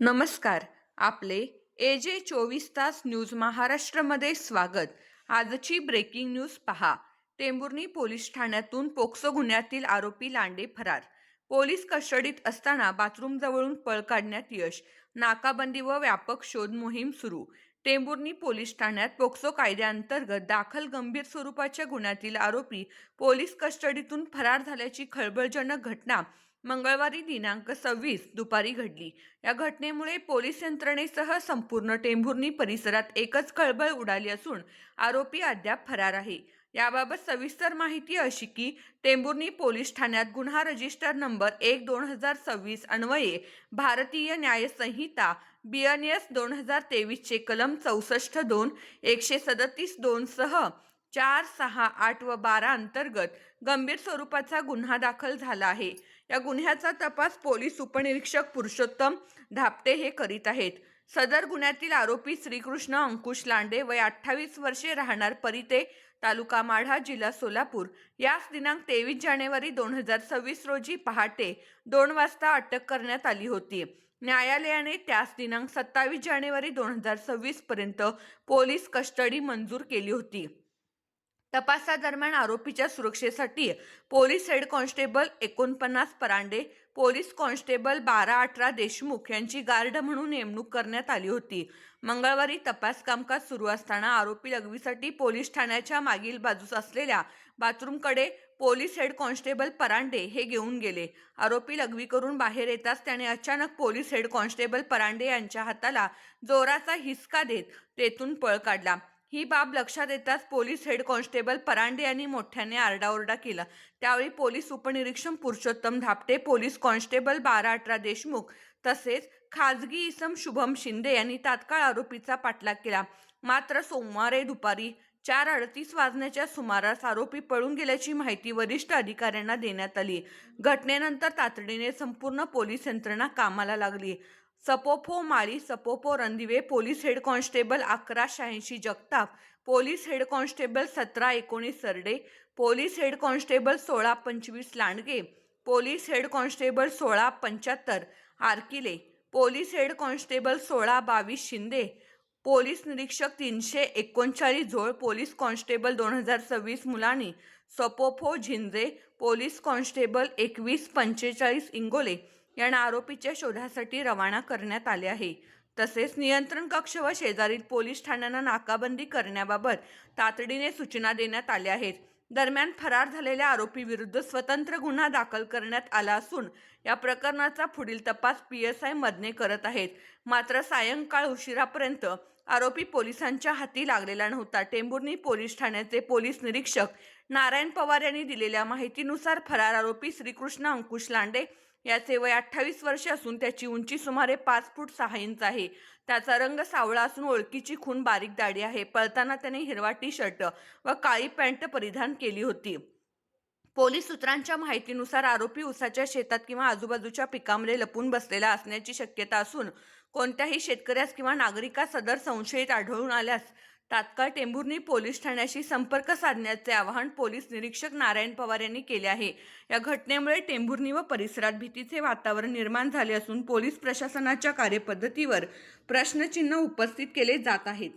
नमस्कार. आपले ए जे चोवीस तास न्यूज महाराष्ट्रमध्ये स्वागत. आजची ब्रेकिंग न्यूज पहा. टेंभुर्णी पोलीस ठाण्यातून पोक्सो गुन्ह्यातील आरोपी लांडे फरार. पोलीस कस्टडीत असताना बाथरूमजवळून पळ काढण्यात यश. नाकाबंदी व व्यापक शोध मोहीम सुरू. टेंबुर्णी पोलीस ठाण्यात पोक्सो कायद्याअंतर्गत दाखल गंभीर स्वरूपाच्या गुन्ह्यातील आरोपी पोलीस कस्टडीतून फरार झाल्याची खळबळजनक घटना मंगळवारी दिनांक सव्वीस दुपारी घडली. या घटनेमुळे पोलीस यंत्रणेसह संपूर्ण टेंभुर्णी परिसरात एकच खळबळ उडाली असून आरोपी अद्याप फरार आहे. याबाबत सविस्तर माहिती अशी की टेंभुर्णी पोलीस ठाण्यात गुन्हा रजिस्टर नंबर एक दोन हजार सव्वीस अन्वये भारतीय न्यायसंहिता बी एन एस दोन हजार तेवीसचे कलम चौसष्ट दोन एकशे सदतीस दोनसह चार सहा आठ व बारा अंतर्गत गंभीर स्वरूपाचा गुन्हा दाखल झाला आहे. या गुन्ह्याचा तपास पोलीस उपनिरीक्षक पुरुषोत्तम धापटे हे करीत आहेत. सदर गुन्ह्यातील आरोपी श्रीकृष्ण अंकुश लांडे वय अठ्ठावीस वर्षे राहणार परिते तालुका माढा जिल्हा सोलापूर. याच दिनांक तेवीस जानेवारी दोन हजार सव्वीस रोजी पहाटे दोन वाजता अटक करण्यात आली होती. न्यायालयाने त्याच दिनांक सत्तावीस जानेवारी दोन हजार सव्वीस पर्यंत पोलीस कस्टडी मंजूर केली होती. तपासादरम्यान आरोपीच्या सुरक्षेसाठी पोलीस हेड कॉन्स्टेबल एकोणपन्नास परांडे पोलीस कॉन्स्टेबल बारा अठरा देशमुख यांची गार्ड म्हणून नेमणूक करण्यात आली होती. मंगळवारी तपास कामकाज सुरू असताना आरोपी लघवीसाठी पोलीस ठाण्याच्या मागील बाजूस असलेल्या बाथरूमकडे पोलीस हेड कॉन्स्टेबल परांडे हे घेऊन गेले. आरोपी लघवी करून बाहेर येताच त्याने अचानक पोलीस हेड कॉन्स्टेबल परांडे यांच्या हाताला जोराचा हिसका देत तेथून पळ काढला. ही बाब लक्षात येताच पोलीस हेड कॉन्स्टेबल परांडे यांनी मोठ्याने आरडाओरडा केला. त्यावेळी पोलीस उपनिरीक्षक पुरुषोत्तम धापटे पोलीस कॉन्स्टेबल बारा अठरा देशमुख तसेच खाजगी इसम शुभम शिंदे यांनी तात्काळ आरोपीचा पाठलाग केला. मात्र सोमवारी दुपारी चार अडतीस वाजण्याच्या सुमारास आरोपी पळून गेल्याची माहिती वरिष्ठ अधिकाऱ्यांना देण्यात आली. घटनेनंतर तातडीने संपूर्ण पोलीस यंत्रणा कामाला लागली. सपोफो माळी सपोफो रणदिवे पोलीस हेड कॉन्स्टेबल अकरा शहाऐंशी जगताप पोलीस हेड कॉन्स्टेबल सतरा एकोणीस सरडे पोलीस हेड कॉन्स्टेबल सोळा पंचवीस लांडगे पोलीस हेड कॉन्स्टेबल सोळा पंच्याहत्तर आरकिले पोलीस हेड कॉन्स्टेबल सोळा बावीस शिंदे पोलीस निरीक्षक तीनशे एकोणचाळीस झोळ पोलीस कॉन्स्टेबल दोन हजार सव्वीस मुलानी सपोफो झिंजे पोलीस कॉन्स्टेबल एकवीस पंचेचाळीस इंगोले यांना आरोपीच्या शोधासाठी रवाना करण्यात आले आहे. तसेच नियंत्रण कक्ष व शेजारील पोलीस ठाण्यांना नाकाबंदी करण्याबाबत तातडीने सूचना देण्यात आल्या आहेत. दरम्यान फरार झालेल्या आरोपीविरुद्ध स्वतंत्र गुन्हा दाखल करण्यात आला असून या प्रकरणाचा पुढील तपास पी एस आय मधने करत आहेत. मात्र सायंकाळ उशिरापर्यंत आरोपी पोलिसांच्या हाती लागलेला नव्हता. टेंभुर्णी पोलीस ठाण्याचे पोलीस निरीक्षक नारायण पवार यांनी दिलेल्या माहितीनुसार फरार आरोपी श्रीकृष्ण अंकुश लांडे याचे वय अठ्ठावीस वर्ष असून त्याची उंची सुमारे पाच फूट सहा इंच आहे. त्याचा रंग सावळा असून ओळखीची खून बारीक दाढी आहे. पळताना त्याने हिरवा टी शर्ट व काळी पॅन्ट परिधान केली होती. पोलीस सूत्रांच्या माहितीनुसार आरोपी उसाच्या शेतात किंवा आजूबाजूच्या पिकामध्ये लपून बसलेला असण्याची शक्यता असून कोणत्याही शेतकऱ्यास किंवा नागरिकास सदर संशयित आढळून आल्यास तात्काळ टेंभुर्णी पोलीस ठाण्याशी संपर्क साधण्याचे आवाहन पोलीस निरीक्षक नारायण पवार यांनी केले आहे. या घटनेमुळे टेंभुर्णी व परिसरात भीतीचे वातावरण निर्माण झाले असून पोलीस प्रशासनाच्या कार्यपद्धतीवर प्रश्नचिन्ह उपस्थित केले जात आहेत.